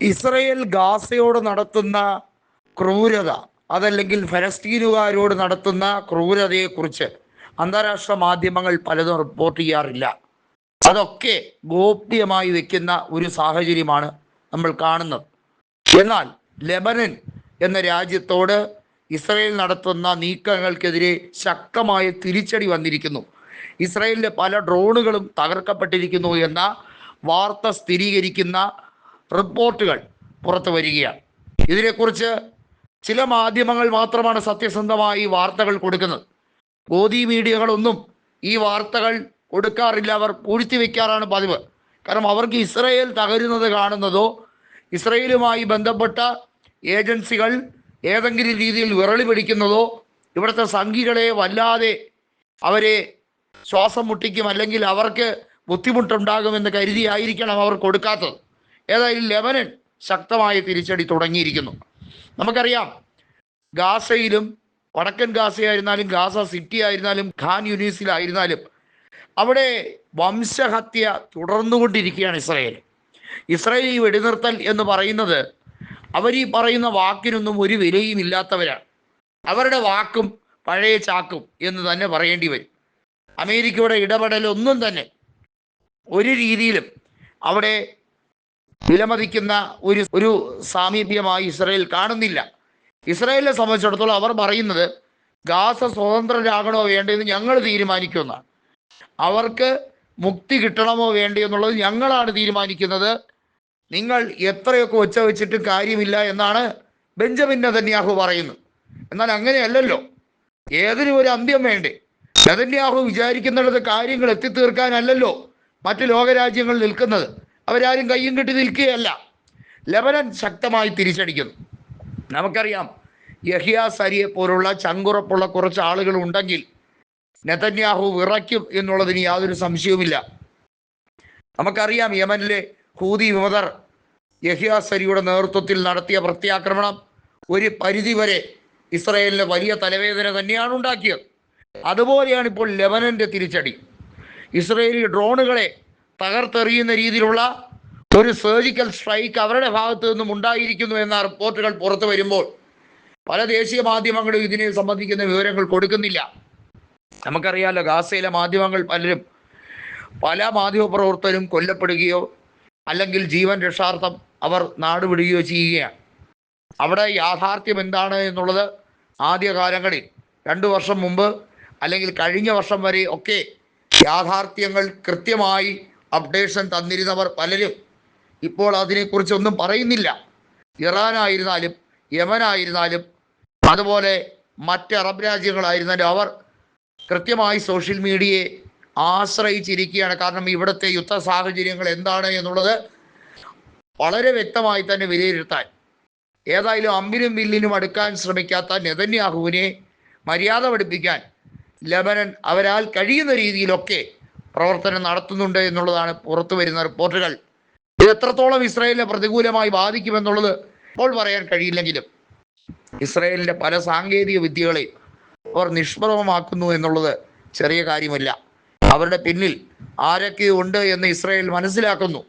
Israel ഗാസയോട് നടത്തുന്ന ക്രൂരത അതല്ലെങ്കിൽ ഫലസ്തീനുകാരോട് നടത്തുന്ന ക്രൂരതയെക്കുറിച്ച് അന്താരാഷ്ട്ര മാധ്യമങ്ങൾ പലതും റിപ്പോർട്ട് ചെയ്യാറില്ല. അതൊക്കെ ഗോപ്യമായി വെക്കുന്ന ഒരു സാഹചര്യമാണ് നമ്മൾ കാണുന്നത്. എന്നാൽ ലെബനൻ എന്ന രാജ്യത്തോട് ഇസ്രയേൽ നടത്തുന്ന നീക്കങ്ങൾക്കെതിരെ ശക്തമായ തിരിച്ചടി വന്നിരിക്കുന്നു. ഇസ്രയേലിലെ പല ഡ്രോണുകളും തകർക്കപ്പെട്ടിരിക്കുന്നു എന്ന വാർത്ത സ്ഥിരീകരിക്കുന്ന റിപ്പോർട്ടുകൾ പുറത്തു വരികയാണ്. ഇതിനെക്കുറിച്ച് ചില മാധ്യമങ്ങൾ മാത്രമാണ് സത്യസന്ധമായി വാർത്തകൾ കൊടുക്കുന്നത്. ഗോതി മീഡിയകളൊന്നും ഈ വാർത്തകൾ കൊടുക്കാറില്ല. അവർ പൂഴ്ത്തി വയ്ക്കാറാണ് പതിവ്. കാരണം അവർക്ക് ഇസ്രയേൽ തകരുന്നത് കാണുന്നതോ ഇസ്രയേലുമായി ബന്ധപ്പെട്ട ഏജൻസികൾ ഏതെങ്കിലും രീതിയിൽ വിരളി പിടിക്കുന്നതോ ഇവിടുത്തെ സംഘികളെ വല്ലാതെ അവരെ ശ്വാസം മുട്ടിക്കും അല്ലെങ്കിൽ അവർക്ക് ബുദ്ധിമുട്ടുണ്ടാകുമെന്ന് കരുതിയായിരിക്കണം അവർ കൊടുക്കാത്തത്. ഏതായാലും ലെബനൻ ശക്തമായ തിരിച്ചടി തുടങ്ങിയിരിക്കുന്നു. നമുക്കറിയാം ഗാസയിലും വടക്കൻ ഗാസയായിരുന്നാലും ഗാസ സിറ്റി ആയിരുന്നാലും ഖാൻ യൂണിവേഴ്സിലായിരുന്നാലും അവിടെ വംശഹത്യ തുടർന്നുകൊണ്ടിരിക്കുകയാണ് ഇസ്രായേൽ. ഇസ്രായേൽ ഈ വെടിനിർത്തൽ എന്ന് പറയുന്നത് അവർ ഈ പറയുന്ന വാക്കിനൊന്നും ഒരു വിലയും ഇല്ലാത്തവരാണ്. അവരുടെ വാക്കും പഴയ ചാക്കും എന്ന് തന്നെ പറയേണ്ടി വരും. അമേരിക്കയുടെ ഇടപെടലൊന്നും തന്നെ ഒരു രീതിയിലും അവിടെ വിലമതിക്കുന്ന ഒരു ഒരു സാമീപ്യമായി ഇസ്രായേൽ കാണുന്നില്ല. ഇസ്രയേലിനെ സംബന്ധിച്ചിടത്തോളം അവർ പറയുന്നത് ഗാസ സ്വതന്ത്രരാകണോ വേണ്ടതെന്ന് ഞങ്ങൾ തീരുമാനിക്കുമെന്നാണ്. അവർക്ക് മുക്തി കിട്ടണമോ വേണ്ടയോ എന്നുള്ളത് ഞങ്ങളാണ് തീരുമാനിക്കുന്നത്. നിങ്ങൾ എത്രയൊക്കെ ഒച്ച വെച്ചിട്ട് കാര്യമില്ല എന്നാണ് ബെഞ്ചമിൻ നെതന്യാഹു പറയുന്നത്. എന്നാൽ അങ്ങനെയല്ലല്ലോ. ഏതിനും ഒരു അന്ത്യം വേണ്ടേ? നെതന്യാഹു വിചാരിക്കുന്നിടത്ത് കാര്യങ്ങൾ എത്തിത്തീർക്കാനല്ലല്ലോ മറ്റു ലോകരാജ്യങ്ങൾ നിൽക്കുന്നത്. അവരാരും കയ്യും കെട്ടി നിൽക്കുകയല്ല. ലബനൻ ശക്തമായി തിരിച്ചടിക്കുന്നു. നമുക്കറിയാം യഹിയ സരിയെ പോലുള്ള ചങ്കുറപ്പുള്ള കുറച്ച് ആളുകൾ ഉണ്ടെങ്കിൽ നെതന്യാഹു വിറയ്ക്കും എന്നുള്ളതിന് യാതൊരു സംശയവുമില്ല. നമുക്കറിയാം യമനിലെ ഹൂതി വിമതർ യഹിയ സരിയുടെ നേതൃത്വത്തിൽ നടത്തിയ പ്രത്യാക്രമണം ഒരു പരിധിവരെ ഇസ്രയേലിന് വലിയ തലവേദന തന്നെയാണ് ഉണ്ടാക്കിയത്. അതുപോലെയാണ് ഇപ്പോൾ ലെബനന്റെ തിരിച്ചടി. ഇസ്രയേലി ഡ്രോണുകളെ തകർത്തെറിയുന്ന രീതിയിലുള്ള ഒരു സർജിക്കൽ സ്ട്രൈക്ക് അവരുടെ ഭാഗത്തു നിന്നും ഉണ്ടായിരിക്കുന്നു എന്ന റിപ്പോർട്ടുകൾ പുറത്തു വരുമ്പോൾ പല ദേശീയ മാധ്യമങ്ങളും ഇതിനെ സംബന്ധിക്കുന്ന വിവരങ്ങൾ കൊടുക്കുന്നില്ല. നമുക്കറിയാലോ ഗാസയിലെ മാധ്യമങ്ങൾ പലരും പല മാധ്യമ പ്രവർത്തകരും കൊല്ലപ്പെടുകയോ അല്ലെങ്കിൽ ജീവൻ രക്ഷാർത്ഥം അവർ നാടുവിടുകയോ ചെയ്യുകയാണ്. അവിടെ യാഥാർത്ഥ്യം എന്താണ് എന്നുള്ളത് ആദ്യകാലങ്ങളിൽ രണ്ടു വർഷം മുമ്പ് അല്ലെങ്കിൽ കഴിഞ്ഞ വർഷം വരെ ഒക്കെ യാഥാർത്ഥ്യങ്ങൾ കൃത്യമായി അപ്ഡേഷൻ തന്നിരുന്നവർ പലരും ഇപ്പോൾ അതിനെക്കുറിച്ചൊന്നും പറയുന്നില്ല. ഇറാനായിരുന്നാലും യമനായിരുന്നാലും അതുപോലെ മറ്റ് അറബ് രാജ്യങ്ങളായിരുന്നാലും അവർ കൃത്യമായി സോഷ്യൽ മീഡിയയെ ആശ്രയിച്ചിരിക്കുകയാണ്. കാരണം ഇവിടുത്തെ യുദ്ധ സാഹചര്യങ്ങൾ എന്താണ് എന്നുള്ളത് വളരെ വ്യക്തമായി തന്നെ വിലയിരുത്താൻ. ഏതായാലും അമ്പിനും വില്ലിനും അടുക്കാൻ ശ്രമിക്കാത്ത നെതന്യാഹുവിനെ മര്യാദ പഠിപ്പിക്കാൻ ലബനൻ അവരാൽ കഴിയുന്ന രീതിയിലൊക്കെ പ്രവർത്തനം നടത്തുന്നുണ്ട് എന്നുള്ളതാണ് പുറത്തു വരുന്ന റിപ്പോർട്ടുകൾ. ഇത് എത്രത്തോളം ഇസ്രായേലിനെ പ്രതികൂലമായി ബാധിക്കുമെന്നുള്ളത് ഇപ്പോൾ പറയാൻ കഴിയില്ലെങ്കിലും ഇസ്രായേലിന്റെ പല സാങ്കേതിക വിദ്യകളെ അവർ നിഷ്പ്രഭമാക്കുന്നു എന്നുള്ളത് ചെറിയ കാര്യമല്ല. അവരുടെ പിന്നിൽ ആരൊക്കെ ഉണ്ട് എന്ന് ഇസ്രായേൽ മനസ്സിലാക്കുന്നു.